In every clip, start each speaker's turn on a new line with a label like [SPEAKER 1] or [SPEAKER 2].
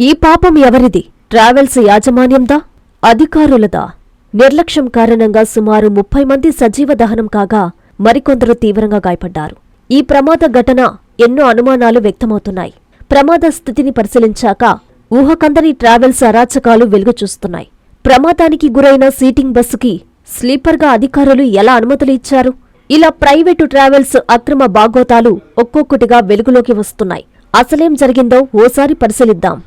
[SPEAKER 1] ఈ పాపం ఎవరిది? ట్రావెల్స్ యాజమాన్యందా? అధికారులదా? నిర్లక్ష్యం కారణంగా సుమారు ముప్పై మంది సజీవ దహనం కాగా మరికొందరు తీవ్రంగా గాయపడ్డారు. ఈ ప్రమాద ఘటన ఎన్నో అనుమానాలు వ్యక్తమవుతున్నాయి. ప్రమాద స్థితిని పరిశీలించాక ఊహకందని ట్రావెల్స్ అరాచకాలు వెలుగు చూస్తున్నాయి. ప్రమాదానికి గురైన సీటింగ్ బస్సుకి స్లీపర్గా అధికారులు ఎలా అనుమతులు ఇచ్చారు? ఇలా ప్రైవేటు ట్రావెల్స్ అక్రమ బాగోతాలు ఒక్కొక్కటిగా వెలుగులోకి వస్తున్నాయి. అసలేం జరిగిందో ఓసారి పరిశీలిద్దాం.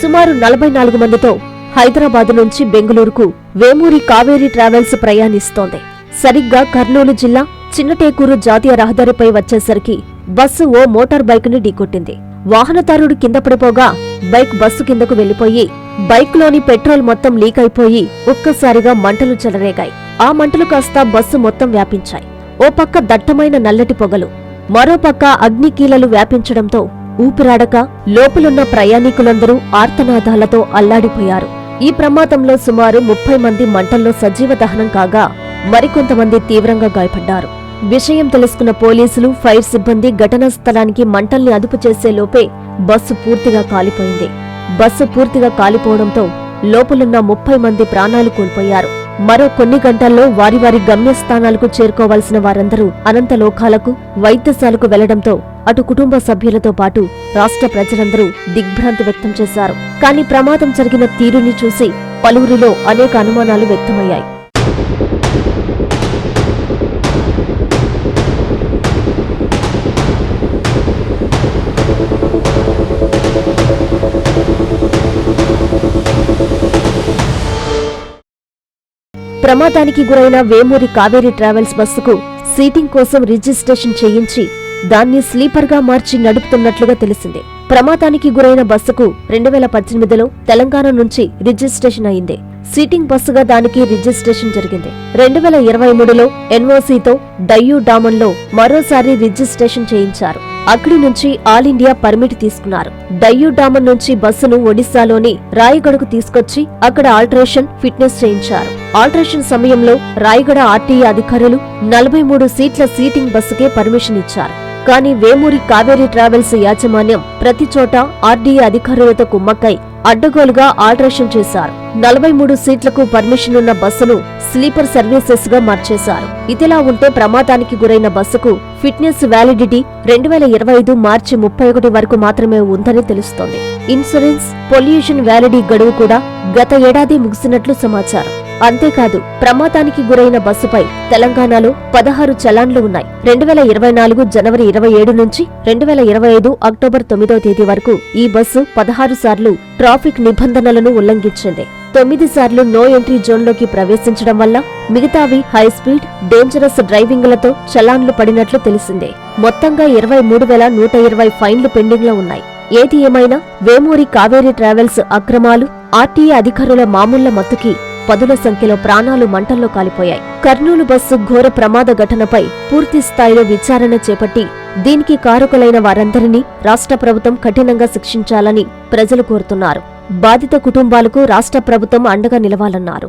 [SPEAKER 1] సుమారు నలభై నాలుగు మందితో హైదరాబాద్ నుంచి బెంగళూరుకు వేమూరి కావేరీ ట్రావెల్స్ ప్రయాణిస్తోంది. సరిగ్గా కర్నూలు జిల్లా చిన్నటేకూరు జాతీయ రహదారిపై వచ్చేసరికి బస్సు ఓ మోటార్ బైక్ని ఢీకొట్టింది. వాహనదారుడు కింద పడిపోగా బైక్ బస్సు కిందకు వెళ్ళిపోయి బైక్లోని పెట్రోల్ మొత్తం లీక్ అయిపోయి ఒక్కసారిగా మంటలు చెలరేగాయి. ఆ మంటలు కాస్త బస్సు మొత్తం వ్యాపించాయి. ఓ పక్క దట్టమైన నల్లటి పొగలు మరోపక్క అగ్నికీలలు వ్యాపించడంతో ఊపిరాడక లోపలున్న ప్రయాణికులందరూ ఆర్తనాదాలతో అల్లాడిపోయారు. ఈ ప్రమాదంలో సుమారు ముప్పై మంది మంటల్లో సజీవ దహనం కాగా మరికొంతమంది తీవ్రంగా గాయపడ్డారు. విషయం తెలుసుకున్న పోలీసులు ఫైర్ సిబ్బంది ఘటనా స్థలానికి మంటల్ని అదుపు చేసే లోపే బస్సు పూర్తిగా కాలిపోయింది. బస్సు పూర్తిగా కాలిపోవడంతో లోపలున్న ముప్పై మంది ప్రాణాలు కోల్పోయారు. మరో కొన్ని గంటల్లో వారి వారి గమ్యస్థానాలకు చేరుకోవాల్సిన వారందరూ అనంతలోకాలకు వైద్యశాలకు వెళ్ళడంతో అటు కుటుంబ సభ్యులతో పాటు రాష్ట్ర ప్రజలందరూ దిగ్భ్రాంతి వ్యక్తం చేశారు. కానీ ప్రమాదం జరిగిన తీరుని చూసి పలువురిలో అనేక అనుమానాలు వ్యక్తమయ్యాయి. ప్రమాదానికి గురైన వేమూరి కావేరీ ట్రావెల్స్ బస్సుకు సీటింగ్ కోసం రిజిస్ట్రేషన్ చేయించి దాన్ని స్లీపర్గా మార్చి నడుపుతున్నట్లుగా తెలిసింది. ప్రమాదానికి గురైన బస్సుకు రెండు వేల పద్దెనిమిదిలో తెలంగాణ నుంచి రిజిస్ట్రేషన్ అయింది. సీటింగ్ బస్సుగా దానికి రిజిస్ట్రేషన్ జరిగింది. రెండు వేల ఇరవై మూడులో ఎన్ఓసీతో డయ్యూ డామన్లో మరోసారి రిజిస్ట్రేషన్ చేయించారు. అక్కడి నుంచి ఆల్ ఇండియా పర్మిట్ తీసుకున్నారు. డయ్యూ డామన్ నుంచి బస్సును ఒడిశాలోని రాయగడకు తీసుకొచ్చి అక్కడ ఆల్టరేషన్ ఫిట్నెస్ చేయించారు. ఆల్టరేషన్ సమయంలో రాయగడ ఆర్టీఏ అధికారులు నలభై మూడు సీట్ల సీటింగ్ బస్సుకే పర్మిషన్ ఇచ్చారు. కానీ వేమూరి కావేరీ ట్రావెల్స్ యాజమాన్యం ప్రతి చోట ఆర్డీఏ అధికారులతో కుమ్మక్కై అడ్డగోలుగా ఆల్టరేషన్ చేశారు. నలభై మూడు సీట్లకు పర్మిషన్ ఉన్న బస్సును స్లీపర్ సర్వీసెస్గా మార్చేశారు. ఇదిలా ఉంటే ప్రమాదానికి గురైన బస్సుకు ఫిట్నెస్ వ్యాలిడిటీ రెండు వేల ఇరవై ఐదు మార్చి ముప్పై ఒకటి వరకు మాత్రమే ఉందని తెలుస్తోంది. ఇన్సూరెన్స్ పొల్యూషన్ వ్యాలిడీ గడువు కూడా గత ఏడాది ముగిసినట్లు సమాచారం. అంతేకాదు ప్రమాదానికి గురైన బస్సుపై తెలంగాణలో పదహారు చలాన్లు ఉన్నాయి. రెండు వేల ఇరవై నాలుగు జనవరి ఇరవై ఏడు నుంచి రెండు వేల ఇరవై ఐదు అక్టోబర్ తొమ్మిదో తేదీ వరకు ఈ బస్సు పదహారు సార్లు ట్రాఫిక్ నిబంధనలను ఉల్లంఘించింది. తొమ్మిది సార్లు నో ఎంట్రీ జోన్లోకి ప్రవేశించడం వల్ల మిగతావి హై స్పీడ్ డేంజరస్ డ్రైవింగ్లతో చలాన్లు పడినట్లు తెలిసిందే. మొత్తంగా ఇరవై మూడు వేల నూట ఇరవై ఫైన్లు పెండింగ్లో ఉన్నాయి. ఏది ఏమైనా వేమూరి కావేరీ ట్రావెల్స్ అక్రమాలు ఆర్టీఏ అధికారుల మామూళ్ళ మత్తుకి పదుల సంఖ్యలో ప్రాణాలు మంటల్లో కాలిపోయాయి. కర్నూలు బస్సు ఘోర ప్రమాద ఘటనపై పూర్తి స్థాయిలో విచారణ చేపట్టి దీనికి కారకులైన వారందరినీ రాష్ట్ర ప్రభుత్వం కఠినంగా శిక్షించాలని ప్రజలు కోరుతున్నారు. బాధిత కుటుంబాలకు రాష్ట్ర ప్రభుత్వం అండగా నిలవాలన్నారు.